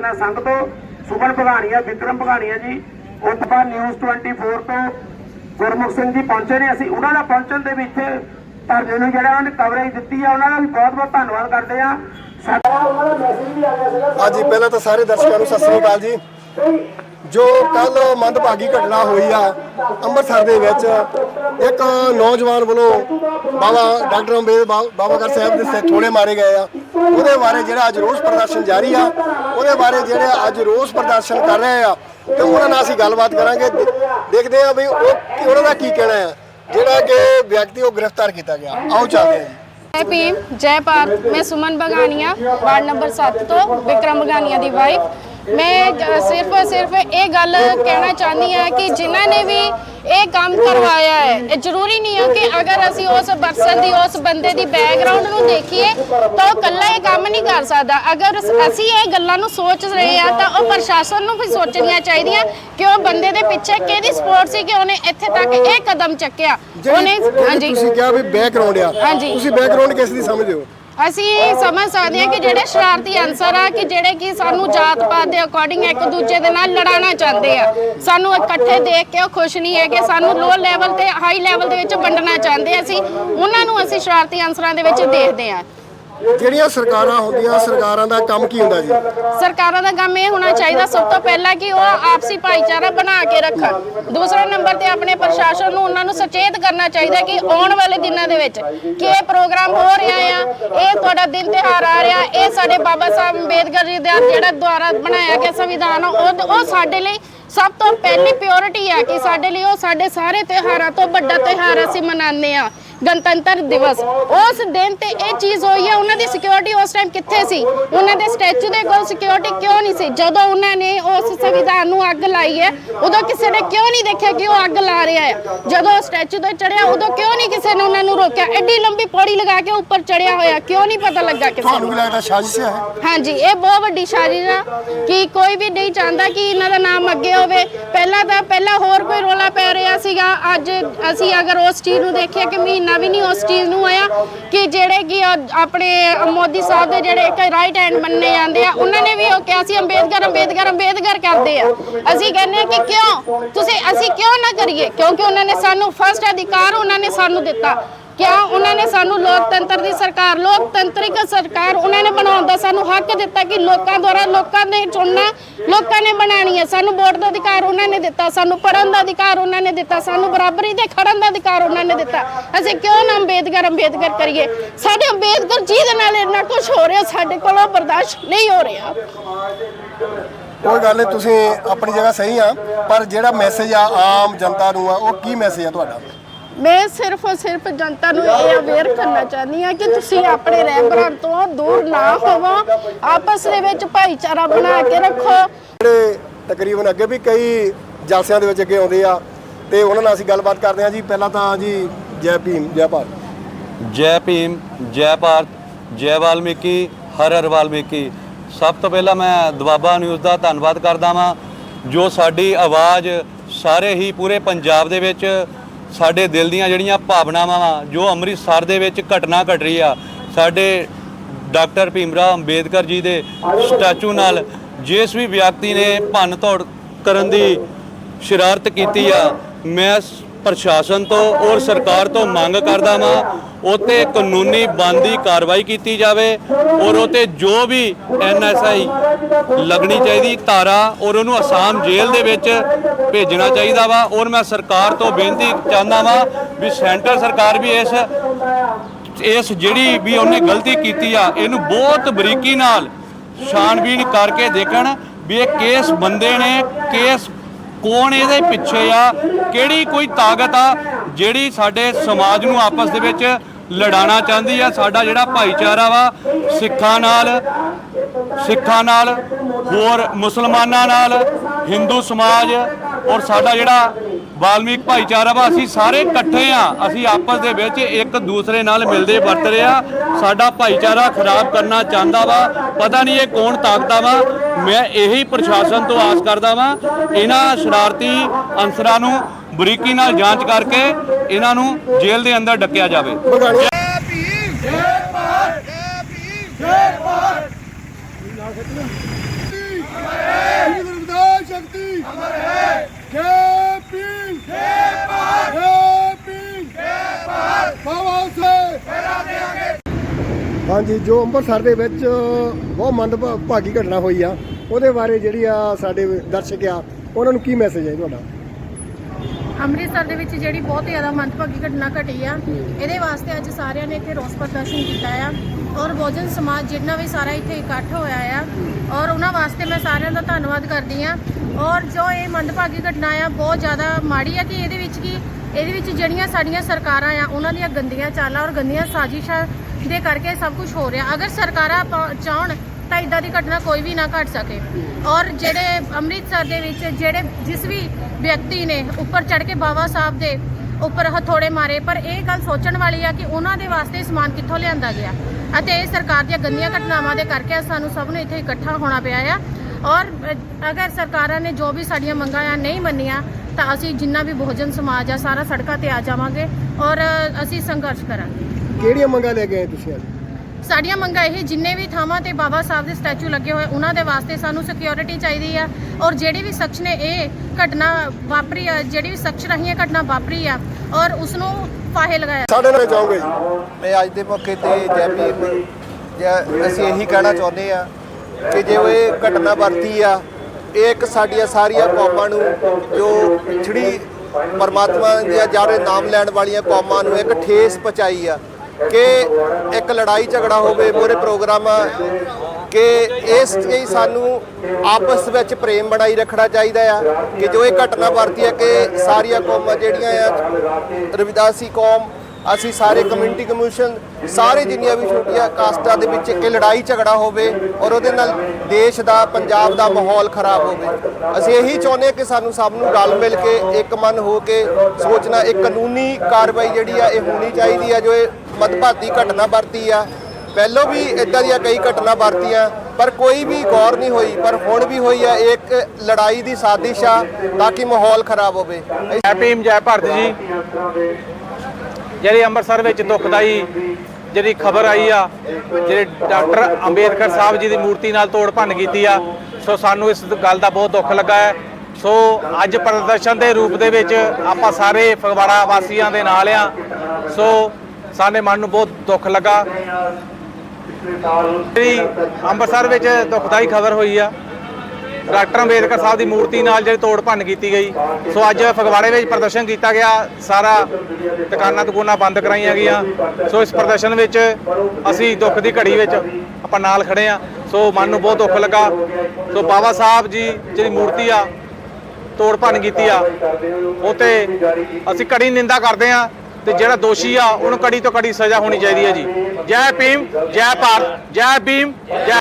ਜਤਨਾ ਸੰਘ ਤੋਂ, ਸੁਮਨ ਭਗਾਣੀਆ ਵਿਕਰਮ ਭਗਾਣੀਆ ਜੀ ਉਤਪਾ ਨਿਊਜ਼ 24 ਤੋਂ ਗੁਰਮੁਖ ਸਿੰਘ ਜੀ ਪਹੁੰਚੇ ਨੇ। ਅਸੀਂ ਉਹਨਾਂ ਦਾ ਪਹੁੰਚਣ ਦੇ ਵਿੱਚ ਧਰਨੇ ਨੂੰ ਜਿਹੜਾ ਉਹਨਾਂ ਨੇ ਕਵਰੇਜ ਦਿੱਤੀ ਆ, ਉਹਨਾਂ ਦਾ ਵੀ ਬਹੁਤ ਬਹੁਤ ਧੰਨਵਾਦ ਕਰਦੇ ਆ ਸਾਡਾ ਉਹਨਾਂ ਦਾ ਮੈਸੇਜ ਵੀ ਆ ਗਿਆ ਸੀਗਾ। ਹਾਂਜੀ, ਪਹਿਲਾਂ ਤਾਂ ਸਾਰੇ ਦਰਸ਼ਕਾਂ ਨੂੰ ਸਤਿ ਸ੍ਰੀ ਅਕਾਲ ਜੀ। ਜੋ ਕੱਲ ਮੰਦਭਾਗੀ ਘਟਨਾ ਹੋਈ ਆ ਅੰਮ੍ਰਿਤਸਰ ਦੇ ਵਿੱਚ, ਇੱਕ ਨੌਜਵਾਨ ਵੱਲੋਂ ਬਾਬਾ ਡਾਕਟਰ ਅੰਬੇਦ ਬਾਬਾ ਕਰ ਸਾਹਿਬ ਦੇ ਸਿਰ ਥੋੜੇ ਮਾਰੇ ਗਏ ਆ। ਉਹਦੇ ਬਾਰੇ ਜਿਹੜਾ ਅੱਜ ਰੋਸ ਪ੍ਰਦਰਸ਼ਨ ਜਾਰੀ ਆ, ਉਹਦੇ ਬਾਰੇ ਜਿਹੜੇ ਅੱਜ ਰੋਸ ਪ੍ਰਦਰਸ਼ਨ ਕਰ ਰਹੇ ਆ, ਤੇ ਉਹਨਾਂ ਨਾਲ ਅਸੀਂ ਗੱਲਬਾਤ ਕਰਾਂਗੇ। ਦੇਖਦੇ ਆ ਵੀ ਉਹ ਉਹਨਾਂ ਦਾ ਕੀ ਕਹਿਣਾ ਹੈ ਜਿਹੜਾ ਕਿ ਵਿਅਕਤੀ ਉਹ ਗ੍ਰਿਫਤਾਰ ਕੀਤਾ ਗਿਆ। ਆਓ ਚੱਲਦੇ ਹਾਂ ਜੀ। ਜੈ ਭੀਮ, ਜੈ ਭਾਰਤ। ਮੈਂ ਸੁਮਨ ਬਗਾਨੀਆ, ਵਾਰਡ ਨੰਬਰ 7 ਤੋਂ ਵਿਕਰਮ ਬਗਾਨੀਆ ਦੀ ਵਾਈਫ। ਮੈਂ ਸਿਰਫ ਸਿਰਫ ਇਹ ਗੱਲ ਕਹਿਣਾ ਚਾਹੁੰਦੀ ਹਾਂ ਕਿ ਜਿਨ੍ਹਾਂ ਨੇ ਵੀ ਇਹ ਕੰਮ ਕਰਵਾਇਆ ਹੈ ਇਹ ਜ਼ਰੂਰੀ ਨਹੀਂ ਹੈ ਕਿ ਅਗਰ ਅਸੀਂ ਉਸ ਪਰਸਨ ਦੀ ਉਸ ਬੰਦੇ ਦੀ ਬੈਕਗ੍ਰਾਉਂਡ ਨੂੰ ਦੇਖੀਏ ਤਾਂ ਉਹ ਇਕੱਲਾ ਇਹ ਕੰਮ ਨਹੀਂ ਕਰ ਸਕਦਾ। ਅਗਰ ਅਸੀਂ ਇਹ ਗੱਲਾਂ ਨੂੰ ਸੋਚ ਰਹੇ ਆ ਤਾਂ ਉਹ ਪ੍ਰਸ਼ਾਸਨ ਨੂੰ ਵੀ ਸੋਚਣੀਆਂ ਚਾਹੀਦੀਆਂ ਕਿ ਉਹ ਬੰਦੇ ਦੇ ਪਿੱਛੇ ਕਿਹਦੀ ਸਪੋਰਟ ਸੀ ਕਿ ਉਹਨੇ ਇੱਥੇ ਤੱਕ ਇਹ ਕਦਮ ਚੱਕਿਆ। ਉਹਨੇ ਹਾਂਜੀ। ਤੁਸੀਂ ਕਿਹਾ ਵੀ ਬੈਕਗ੍ਰਾਉਂਡ ਆ। ਤੁਸੀਂ ਬੈਕਗ੍ਰਾਉਂਡ ਕਿਸ ਦੀ ਸਮਝਦੇ ਹੋ? ਅਸੀਂ ਸਮਝ ਸਕਦੇ ਹਾਂ ਕਿ ਜਿਹੜੇ ਸ਼ਰਾਰਤੀ ਅਨਸਰ ਆ, ਕਿ ਜਿਹੜੇ ਕਿ ਸਾਨੂੰ ਜਾਤ ਪਾਤ ਦੇ ਅਕੋਰਡਿੰਗ ਇੱਕ ਦੂਜੇ ਦੇ ਨਾਲ ਲੜਾਉਣਾ ਚਾਹੁੰਦੇ ਆ। ਸਾਨੂੰ ਇਕੱਠੇ ਦੇਖ ਕੇ ਉਹ ਖੁਸ਼ ਨਹੀਂ ਹੈ ਕਿ ਸਾਨੂੰ ਲੋ ਲੈਵਲ ਤੇ ਹਾਈ ਲੈਵਲ ਦੇ ਵਿੱਚ ਵੰਡਣਾ ਚਾਹੁੰਦੇ ਅਸੀਂ। ਉਹਨਾਂ ਨੂੰ ਅਸੀਂ ਸ਼ਰਾਰਤੀ ਅਨਸਰਾਂ ਦੇ ਵਿੱਚ ਦੇਖਦੇ ਆ। ਜਿਹੜੀਆਂ ਸਰਕਾਰਾਂ ਹੁੰਦੀਆਂ, ਸਰਕਾਰਾਂ ਦਾ ਕੰਮ ਕੀ ਹੁੰਦਾ ਜੀ? ਸਰਕਾਰਾਂ ਦਾ ਕੰਮ ਇਹ ਹੋਣਾ ਚਾਹੀਦਾ ਸਭ ਤੋਂ ਪਹਿਲਾਂ ਕਿ ਉਹ ਆਪਸੀ ਭਾਈਚਾਰਾ ਬਣਾ ਕੇ ਰੱਖਣ। ਦੂਸਰੇ ਨੰਬਰ ਤੇ ਆਪਣੇ ਪ੍ਰਸ਼ਾਸਨ ਨੂੰ ਉਹਨਾਂ ਨੂੰ ਸੁਚੇਤ ਕਰਨਾ ਚਾਹੀਦਾ ਕਿ ਆਉਣ ਵਾਲੇ ਦਿਨਾਂ ਦੇ ਵਿੱਚ ਕਿ ਇਹ ਪ੍ਰੋਗਰਾਮ ਹੋ ਰਿਹਾ ਆ, ਇਹ ਤੁਹਾਡਾ ਦਿਨ ਤਿਉਹਾਰ ਆ ਰਿਹਾ, ਇਹ ਸਾਡੇ ਬਾਬਾ ਸਾਹਿਬ ਅੰਬੇਦਕਰ ਜੀ ਦਾ ਜਿਹੜਾ ਦੁਆਰਾ ਬਣਾਇਆ ਗਿਆ ਸੰਵਿਧਾਨ ਉਹ ਉਹ ਸਾਡੇ ਲਈ ਸਭ ਤੋਂ ਪਹਿਲੀ ਪਿਓਰਿਟੀ ਆ ਕਿ ਸਾਡੇ ਲਈ ਉਹ ਸਾਡੇ ਸਾਰੇ ਤਿਉਹਾਰਾਂ ਤੋਂ ਵੱਡਾ ਤਿਉਹਾਰ ਅਸੀਂ ਮਨਾਉਂਦੇ ਆ। ਗਣਤੰਤਰ ਦਿਵਸ। ਉਸ ਦਿਨ ਤੇ ਇਹ ਚੀਜ਼ ਹੋਈ ਹੈ ਉਹਨਾਂ ਦੀ ਸਿਕਿਉਰਿਟੀ ਉਸ ਟਾਈਮ ਕਿੱਥੇ ਸੀ? ਉਹਨਾਂ ਦੇ ਸਟੈਚੂ ਦੇ ਕੋਲ ਸਿਕਿਉਰਿਟੀ ਕਿਉਂ ਨਹੀਂ ਸੀ? ਜਦੋਂ ਉਹਨਾਂ ਨੇ ਉਸ ਸੰਵਿਧਾਨ ਨੂੰ ਅੱਗ ਲਾਈ ਹੈ ਉਦੋਂ ਕਿਸੇ ਨੇ ਕਿਉਂ ਨਹੀਂ ਦੇਖਿਆ ਕਿ ਉਹ ਅੱਗ ਲਾ ਰਿਹਾ ਹੈ? ਜਦੋਂ ਸਟੈਚੂ ਤੇ ਚੜਿਆ ਉਦੋਂ ਕਿਉਂ ਨਹੀਂ ਕਿਸੇ ਨੇ ਉਹਨਾਂ ਨੂੰ ਰੋਕਿਆ? ਐਡੀ ਲੰਬੀ ਪੌੜੀ ਲਗਾ ਕੇ ਉੱਪਰ ਚੜਿਆ ਹੋਇਆ ਕਿਉਂ ਨਹੀਂ ਪਤਾ ਲੱਗਾ ਕਿਸੇ ਤੁਹਾਨੂੰ ਨੂੰ ਵੀ ਲੱਗਦਾ ਸਾਜ਼ਿਸ਼ ਹੈ ਹਾਂਜੀ ਇਹ ਬਹੁਤ ਵੱਡੀ ਸਾਜ਼ਿਸ਼ ਆ ਕਿ ਕੋਈ ਵੀ ਨਹੀਂ ਚਾਹੁੰਦਾ ਕਿ ਇਹਨਾਂ ਦਾ ਨਾਮ ਅੱਗੇ ਹੋਵੇ। ਪਹਿਲਾਂ ਤਾਂ ਪਹਿਲਾਂ ਹੋਰ ਕੋਈ ਰੋਲਾ ਪੈ ਰਿਹਾ ਸੀਗਾ। ਅੱਜ ਅਸੀਂ ਅਗਰ ਉਸ ਚੀਜ਼ ਨੂੰ ਦੇਖੀਏ ਕਿ ਮਹੀਨਾ ਵੀ ਨਹੀਂ ਉਸ ਚੀਜ਼ ਨੂੰ ਆਇਆ ਕਿ ਜਿਹੜੇ ਕਿ ਆਪਣੇ ਮੋਦੀ ਸਾਹਿਬ ਦੇ ਜਿਹੜੇ ਇੱਕ ਰਾਈਟ ਹੈਂਡ ਮੰਨੇ ਜਾਂਦੇ ਆ, ਉਹਨਾਂ ਨੇ ਵੀ ਉਹ ਕਿਹਾ ਸੀ, ਅੰਬੇਦਕਰ ਅੰਬੇਦਕਰ ਅੰਬੇਦਕਰ ਕਰਦੇ ਆ। ਅਸੀਂ ਕਹਿੰਦੇ ਆ ਕਿ ਕਿਉਂ? ਤੁਸੀਂ, ਅਸੀਂ ਕਿਉਂ ਨਾ ਕਰੀਏ? ਕਿਉਂਕਿ ਉਹਨਾਂ ਨੇ ਸਾਨੂੰ ਫਸਟ ਅਧਿਕਾਰ ਉਹਨਾਂ ਨੇ ਸਾਨੂੰ ਦਿੱਤਾ। ਕਿਆ ਉਹਨਾਂ ਨੇ ਸਾਨੂੰ ਲੋਕਤੰਤਰ ਦੀ ਸਰਕਾਰ, ਲੋਕਤੰਤਰਿਕ ਸਰਕਾਰ ਉਹਨਾਂ ਨੇ ਬਣਾਉਣ ਦਾ ਸਾਨੂੰ ਹੱਕ ਦਿੱਤਾ ਕਿ ਲੋਕਾਂ ਦੁਆਰਾ ਲੋਕਾਂ ਨੇ ਚੁਣਨਾ, ਲੋਕਾਂ ਨੇ ਬਣਾਣੀ ਹੈ। ਸਾਨੂੰ ਵੋਟ ਦਾ ਅਧਿਕਾਰ ਉਹਨਾਂ ਨੇ ਦਿੱਤਾ, ਸਾਨੂੰ ਪੜਨ ਦਾ ਅਧਿਕਾਰ ਉਹਨਾਂ ਨੇ ਦਿੱਤਾ, ਸਾਨੂੰ ਬਰਾਬਰੀ ਤੇ ਖੜਨ ਦਾ ਅਧਿਕਾਰ ਉਹਨਾਂ ਨੇ ਦਿੱਤਾ। ਅਸੀਂ ਕਿਉਂ ਨਾ ਅੰਬੇਦਕਰ ਅੰਬੇਦਕਰ ਕਰੀਏ? ਸਾਡੇ ਅੰਬੇਦਕਰ ਜੀ ਦੇ ਨਾਲ ਇੰਨਾ ਕੁਝ ਹੋ ਰਿਹਾ, ਸਾਡੇ ਕੋਲੋਂ ਬਰਦਾਸ਼ਤ ਨਹੀਂ ਹੋ ਰਿਹਾ। ਕੋਈ ਗੱਲ ਨਹੀਂ, ਤੁਸੀਂ ਆਪਣੀ ਜਗ੍ਹਾ ਸਹੀ ਆ, ਪਰ ਜਿਹੜਾ ਮੈਸੇਜ ਆ ਆਮ ਜਨਤਾ ਨੂੰ ਆ, ਉਹ ਕੀ ਮੈਸੇਜ ਆ ਤੁਹਾਡਾ? ਮੈਂ ਸਿਰਫ ਔਰ ਸਿਰਫ ਜਨਤਾ ਨੂੰ ਇਹ ਅਵੇਅਰ ਕਰਨਾ ਚਾਹੁੰਦੀ ਹਾਂ ਕਿ ਤੁਸੀਂ ਆਪਣੇ ਰਹਿਬਰਾਂ ਤੋਂ ਦੂਰ ਨਾ ਹੋਵੋ। ਆਪਸ ਦੇ ਵਿੱਚ ਭਾਈਚਾਰਾ ਬਣਾ ਕੇ ਰੱਖੋ। ਜਿਹੜੇ ਤਕਰੀਬਨ ਅੱਗੇ ਵੀ ਕਈ ਜਲਸਿਆਂ ਦੇ ਵਿੱਚ ਅੱਗੇ ਆਉਂਦੇ ਆ ਤੇ ਉਹਨਾਂ ਨਾਲ ਅਸੀਂ ਗੱਲਬਾਤ ਕਰਦੇ ਆ ਜੀ। ਪਹਿਲਾਂ ਤਾਂ ਜੀ ਜੈ ਭੀਮ ਜੈ ਭਾਰਤ। ਜੈ ਭੀਮ ਜੈ ਭਾਰਤ ਜੈ ਵਾਲਮੀਕੀ ਹਰ ਹਰ ਵਾਲਮੀਕੀ। ਸਭ ਤੋਂ ਪਹਿਲਾਂ ਮੈਂ ਦਵਾਬਾ ਨਿਊਜ਼ ਦਾ ਧੰਨਵਾਦ ਕਰਦਾ ਵਾਂ ਜੋ ਸਾਡੀ ਆਵਾਜ਼ ਸਾਰੇ ਹੀ ਪੂਰੇ ਪੰਜਾਬ ਦੇ ਵਿੱਚ ਸਾਡੇ ਦਿਲ ਦੀਆਂ ਜਿਹੜੀਆਂ ਭਾਵਨਾਵਾਂ ਵਾ, ਜੋ ਅੰਮ੍ਰਿਤਸਰ ਦੇ ਵਿੱਚ ਘਟਨਾ ਘਟ ਰਹੀ ਆ, ਸਾਡੇ ਡਾਕਟਰ ਭੀਮਰਾਓ ਅੰਬੇਦਕਰ ਜੀ ਦੇ ਸਟੈਚੂ ਨਾਲ ਜਿਸ ਵੀ ਵਿਅਕਤੀ ਨੇ ਭੰਨ ਤੋੜ ਕਰਨ ਦੀ ਸ਼ਰਾਰਤ ਕੀਤੀ ਆ, ਮੈਂ ਪ੍ਰਸ਼ਾਸਨ ਤੋਂ ਔਰ ਸਰਕਾਰ ਤੋਂ ਮੰਗ ਕਰਦਾ ਵਾਂ ਉਤੇ ਕਾਨੂੰਨੀ ਬੰਦੀ ਕਾਰਵਾਈ ਕੀਤੀ ਜਾਵੇ ਔਰ ਉਤੇ ਜੋ ਵੀ ਐਨਐਸਆਈ ਲੱਗਣੀ ਚਾਹੀਦੀ, ਧਾਰਾ ਔਰ ਉਹਨੂੰ ਅਸਾਮ ਜੇਲ੍ਹ ਦੇ ਵਿੱਚ ਭੇਜਣਾ ਚਾਹੀਦਾ ਵਾ ਔਰ ਮੈਂ ਸਰਕਾਰ ਤੋਂ ਬੇਨਤੀ ਚਾਹੁੰਦਾ ਵਾਂ ਵੀ ਸੈਂਟਰ ਸਰਕਾਰ ਵੀ ਇਸ ਇਸ ਜਿਹੜੀ ਵੀ ਉਹਨੇ ਗਲਤੀ ਕੀਤੀ ਆ, ਇਹਨੂੰ ਬਹੁਤ ਬਰੀਕੀ ਨਾਲ ਛਾਣਬੀਣ ਕਰਕੇ ਦੇਖਣ ਵੀ ਇਹ ਕੇਸ ਬੰਦੇ ਨੇ, ਕੇਸ ਕੌਣ ਇਹਦੇ ਪਿੱਛੇ ਆ? ਕਿਹੜੀ ਕੋਈ ਤਾਕਤ ਆ ਜਿਹੜੀ ਸਾਡੇ ਸਮਾਜ ਨੂੰ ਆਪਸ ਦੇ ਵਿੱਚ ਲੜਾਉਣਾ ਚਾਹੁੰਦੀ ਆ? ਸਾਡਾ ਜਿਹੜਾ ਭਾਈਚਾਰਾ ਵਾ, ਸਿੱਖਾਂ ਨਾਲ ਸਿੱਖਾਂ ਨਾਲ, ਹੋਰ ਮੁਸਲਮਾਨਾਂ ਨਾਲ, ਹਿੰਦੂ ਸਮਾਜ ਔਰ ਸਾਡਾ ਜਿਹੜਾ ਵਾਲਮੀਕ ਭਾਈਚਾਰਾ ਵਾ, ਅਸੀਂ ਸਾਰੇ ਇਕੱਠੇ ਆ। ਅਸੀਂ ਆਪਸ ਦੇ ਵਿੱਚ ਇੱਕ ਦੂਸਰੇ ਨਾਲ ਮਿਲਦੇ ਵਰਤ ਰਹੇ ਆ। ਸਾਡਾ ਭਾਈਚਾਰਾ ਖਰਾਬ ਕਰਨਾ ਚਾਹੁੰਦਾ ਵਾ। ਪਤਾ ਨਹੀਂ ਇਹ ਕੌਣ ਤਾਕਤਾਂ ਵਾ। ਮੈਂ ਇਹੀ ਪ੍ਰਸ਼ਾਸਨ ਤੋਂ ਆਸ ਕਰਦਾ ਵਾਂ, ਇਹਨਾਂ ਸ਼ਰਾਰਤੀ ਅਨਸਰਾਂ ਨੂੰ ਬਰੀਕੀ ਨਾਲ ਜਾਂਚ ਕਰਕੇ ਇਹਨਾਂ ਨੂੰ ਜੇਲ੍ਹ ਦੇ ਅੰਦਰ ਡੱਕਿਆ ਜਾਵੇ। ਬਗਾਣੀ ਹੈ ਗੁਰੂ ਰਵਿਦਾਸ ਸ਼ਕਤੀ ਅਮਰ ਹੈ ਜੈ ਭੀਮ ਜੈ ਭਾਰਤ ਜੈ ਭੀਮ ਜੈ ਭਾਰਤ ਬਾਬਾ ਸਾਹਿਬ ਹਾਂਜੀ ਜੋ ਅੰਮ੍ਰਿਤਸਰ ਦੇ ਵਿੱਚ ਬਹੁਤ ਮੰਦਭਾਗੀ ਘਟਨਾ ਹੋਈ ਆ ਉਹਦੇ ਬਾਰੇ ਜਿਹੜੀ ਆ ਸਾਡੇ ਦਰਸ਼ਕ ਆ ਉਹਨਾਂ ਨੂੰ ਕੀ ਮੈਸੇਜ ਹੈ ਤੁਹਾਡਾ? ਅੰਮ੍ਰਿਤਸਰ ਦੇ ਵਿੱਚ ਜਿਹੜੀ ਬਹੁਤ ਜ਼ਿਆਦਾ ਮੰਦਭਾਗੀ ਘਟਨਾ ਘਟੀ ਆ ਇਹਦੇ ਵਾਸਤੇ ਅੱਜ ਸਾਰਿਆਂ ਨੇ ਇੱਥੇ ਰੋਸ ਪ੍ਰਦਰਸ਼ਨ ਕੀਤਾ ਆ ਔਰ ਬਹੁਜਨ ਸਮਾਜ ਜਿੰਨਾ ਵੀ ਸਾਰਾ ਇੱਥੇ ਇਕੱਠ ਹੋਇਆ ਆ ਔਰ ਉਹਨਾਂ ਵਾਸਤੇ ਮੈਂ ਸਾਰਿਆਂ ਦਾ ਧੰਨਵਾਦ ਕਰਦੀ ਆ ਔਰ ਜੋ ਇਹ ਮੰਦਭਾਗੀ ਘਟਨਾ ਆ ਬਹੁਤ ਜ਼ਿਆਦਾ ਮਾੜੀ ਆ ਕਿ ਇਹਦੇ ਵਿੱਚ ਕੀ ਇਹਦੇ ਵਿੱਚ ਜਿਹੜੀਆਂ ਸਾਡੀਆਂ ਸਰਕਾਰਾਂ ਆ, ਉਹਨਾਂ ਦੀਆਂ ਗੰਦੀਆਂ ਚਾਲਾਂ ਔਰ ਗੰਦੀਆਂ ਸਾਜ਼ਿਸ਼ਾਂ ਦੇ ਕਰਕੇ ਸਭ ਕੁਝ ਹੋ ਰਿਹਾ। ਅਗਰ ਸਰਕਾਰਾਂ ਪਾ- ਚਾਹਣ ਤਾਂ ਇਦਾਂ ਦੀ ਘਟਨਾ ਕੋਈ ਵੀ ਨਾ ਘਟ ਸਕੇ। ਔਰ ਜਿਹੜੇ ਅੰਮ੍ਰਿਤਸਰ ਦੇ ਵਿੱਚ ਜਿਹੜੇ ਜਿਸ ਵੀ ਵਿਅਕਤੀ ਨੇ ਉੱਪਰ ਚੜ ਕੇ ਬਾਬਾ ਸਾਹਿਬ ਦੇ ਉੱਪਰ ਹਥੋੜੇ ਮਾਰੇ, ਪਰ ਇਹ ਗੱਲ ਸੋਚਣ ਵਾਲੀ ਆ ਕਿ ਉਹਨਾਂ ਦੇ ਵਾਸਤੇ ਸਮਾਨ ਕਿੱਥੋਂ ਲਿਆਂਦਾ ਗਿਆ। ਅਤੇ ਇਹ ਸਰਕਾਰ ਦੀਆਂ ਗੰਦੀਆਂ ਘਟਨਾਵਾਂ ਦੇ ਕਰਕੇ ਸਾਨੂੰ ਸਭ ਨੂੰ ਇੱਥੇ ਇਕੱਠਾ ਹੋਣਾ ਪਿਆ ਆ। ਔਰ ਅਗਰ ਸਰਕਾਰਾਂ ਨੇ ਜੋ ਵੀ ਸਾਡੀਆਂ ਮੰਗਾਂ ਆ, ਨਹੀਂ ਮੰਨੀਆਂ ਤਾਂ ਅਸੀਂ ਜਿੰਨਾ ਵੀ ਬਹੁਜਨ ਸਮਾਜ ਆ ਸਾਰਾ ਸੜਕਾਂ ਤੇ ਆ ਜਾਵਾਂਗੇ ਔਰ ਅਸੀਂ ਸੰਘਰਸ਼ ਕਰਾਂਗੇ। ਕਿਹੜੀਆਂ ਮੰਗਾਂ ਲੈ ਕੇ ਆਏ ਤੁਸੀਂ ਅੱਜ? ਸਾਡੀਆਂ ਮੰਗਾਂ ਇਹ ਜਿੰਨੇ ਵੀ ਥਾਵਾਂ ਤੇ ਬਾਬਾ ਸਾਹਿਬ ਦੇ ਸਟੈਚੂ ਲੱਗੇ ਹੋਏ ਉਹਨਾਂ ਦੇ ਵਾਸਤੇ ਸਾਨੂੰ ਸਿਕਿਉਰਿਟੀ ਚਾਹੀਦੀ ਆ। ਔਰ ਜਿਹੜੀ ਵੀ ਸ਼ਖਸ ਨੇ ਇਹ ਘਟਨਾ ਵਾਪਰੀ ਆ ਜਿਹੜੀ ਵੀ ਸ਼ਖਸ ਰਹੀ ਇਹ ਘਟਨਾ ਵਾਪਰੀ ਆ ਔਰ ਉਸ ਨੂੰ ਫਾਹੇ ਲਗਾਇਆ। ਸਾਡੇ ਨਾਲ ਜਾਓਗੇ ਮੈਂ ਅੱਜ ਦੇ ਮੌਕੇ ਤੇ ਜੈ ਭੀਮ ਜੈ- ਅਸੀਂ ਇਹੀ ਕਹਿਣਾ ਚਾਹੁੰਦੇ ਆ ਕਿ ਜੇ ਇਹ ਘਟਨਾ ਵਰਤੀ ਆ ਇਹ ਇੱਕ ਸਾਡੀਆਂ ਸਾਰੀਆਂ ਕੌਮਾਂ ਨੂੰ ਜੋ ਪਿਛੜੀ ਪਰਮਾਤਮਾ ਦੇ ਜਾਰੇ ਨਾਮ ਲੈਣ ਵਾਲੀਆਂ ਕੌਮਾਂ ਨੂੰ ਇੱਕ ਠੇਸ ਪਹੁੰਚਾਈ ਆ ਕਿ ਇੱਕ ਲੜਾਈ ਝਗੜਾ ਹੋਵੇ ਮੋਰੇ ਪ੍ਰੋਗਰਾਮ ਕਿ ਇਸ ਲਈ ਸਾਨੂੰ ਆਪਸ ਵਿੱਚ ਪ੍ਰੇਮ ਬਣਾਈ ਰੱਖਣਾ ਚਾਹੀਦਾ ਆ, ਕਿ ਜੋ ਇਹ ਘਟਨਾ ਵਰਤੀ ਹੈ ਕਿ ਸਾਰੀਆਂ ਕੌਮਾਂ ਜਿਹੜੀਆਂ ਆ, ਰਵਿਦਾਸੀ ਕੌਮ ਅਸੀਂ ਸਾਰੇ ਕਮਿਊਨਿਟੀ ਕਮਿਸ਼ਨ, ਸਾਰੇ ਜਿੰਨੀਆਂ ਵੀ ਛੋਟੀਆਂ ਕਾਸਟਾਂ ਦੇ ਵਿੱਚ ਇੱਕ ਲੜਾਈ ਝਗੜਾ ਹੋਵੇ ਔਰ ਉਹਦੇ ਨਾਲ ਦੇਸ਼ ਦਾ, ਪੰਜਾਬ ਦਾ ਮਾਹੌਲ ਖਰਾਬ ਹੋਵੇ। ਅਸੀਂ ਇਹੀ ਚਾਹੁੰਦੇ ਹਾਂ ਕਿ ਸਾਨੂੰ ਸਭ ਨੂੰ ਰਲ ਮਿਲ ਕੇ ਇੱਕ ਮਨ ਹੋ ਕੇ ਸੋਚਣਾ ਇੱਕ ਕਾਨੂੰਨੀ ਕਾਰਵਾਈ ਜਿਹੜੀ ਆ, ਇਹ ਹੋਣੀ ਚਾਹੀਦੀ ਆ, ਜੋ ਇਹ ਮਤਭਾਤੀ ਘਟਨਾ ਵਰਤੀ ਆ। ਪਹਿਲਾਂ ਵੀ ਇਦਾਂ ਦੀਆਂ ਕਈ ਘਟਨਾ ਵਰਤੀਆਂ, ਪਰ ਕੋਈ ਵੀ ਗੌਰ ਨਹੀਂ ਹੋਈ, ਪਰ ਹੁਣ ਵੀ ਹੋਈ ਆ, ਇਹ ਇੱਕ ਲੜਾਈ ਦੀ ਸਾਜ਼ਿਸ਼ ਆ, ਤਾਂ ਕਿ ਮਾਹੌਲ ਖਰਾਬ ਹੋਵੇ। ਜੈ ਜੈ ਭਾਰਤ ਜੀ। ਜਿਹੜੀ ਅੰਮ੍ਰਿਤਸਰ ਵਿੱਚ ਦੁਖਦਾਈ ਜਿਹੜੀ ਖਬਰ ਆਈ ਆ, ਜਿਹੜੇ ਡਾਕਟਰ ਅੰਬੇਦਕਰ ਸਾਹਿਬ ਜੀ ਦੀ ਮੂਰਤੀ ਨਾਲ ਤੋੜ ਭੰਨ ਕੀਤੀ ਆ, ਸੋ ਸਾਨੂੰ ਇਸ ਗੱਲ ਦਾ ਬਹੁਤ ਦੁੱਖ ਲੱਗਾ ਹੈ। ਸੋ ਅੱਜ ਪ੍ਰਦਰਸ਼ਨ ਦੇ ਰੂਪ ਦੇ ਵਿੱਚ ਆਪਾਂ ਸਾਰੇ ਫਗਵਾੜਾ ਵਾਸੀਆਂ ਦੇ ਨਾਲ ਆ। ਸੋ ਸਾਡੇ ਮਨ ਨੂੰ ਬਹੁਤ ਦੁੱਖ ਲੱਗਾ। ਜਿਹੜੀ ਅੰਮ੍ਰਿਤਸਰ ਵਿੱਚ ਦੁਖਦਾਈ ਖਬਰ ਹੋਈ ਆ ਡਾਕਟਰ ਅੰਬੇਦਕਰ ਸਾਹਿਬ ਦੀ ਮੂਰਤੀ ਨਾਲ ਜਿਹੜੀ ਤੋੜ ਭੰਨ ਕੀਤੀ ਗਈ। ਸੋ ਅੱਜ ਫਗਵਾੜੇ ਵਿੱਚ ਪ੍ਰਦਰਸ਼ਨ ਕੀਤਾ ਗਿਆ। ਸਾਰਾ ਦੁਕਾਨਾਂ ਦੁਕਾਨਾਂ ਬੰਦ ਕਰਾਈਆਂ ਗਈਆਂ। ਸੋ ਇਸ ਪ੍ਰਦਰਸ਼ਨ ਵਿੱਚ ਅਸੀਂ ਦੁੱਖ ਦੀ ਘੜੀ ਵਿੱਚ ਆਪਾਂ ਨਾਲ ਖੜੇ ਆ ਸੋ ਮਨ ਨੂੰ ਬਹੁਤ ਦੁੱਖ ਲੱਗਾ। ਸੋ ਬਾਬਾ ਸਾਹਿਬ ਜੀ ਜਿਹੜੀ ਮੂਰਤੀ ਆ, ਤੋੜ ਭੰਨ ਕੀਤੀ ਆ ਉਹ ਤੇ ਅਸੀਂ ਕੜੀ ਨਿੰਦਾ ਕਰਦੇ ਆ ਤੇ ਜਿਹੜਾ ਦੋਸ਼ੀ ਆ, ਉਹਨੂੰ ਕੜੀ ਤੋਂ ਕੜੀ ਸਜ਼ਾ ਹੋਣੀ ਚਾਹੀਦੀ ਹੈ ਜੀ। ਜੈ ਭੀਮ, ਜੈ ਭਾਰਤ, ਜੈ ਭੀਮ, ਜੈ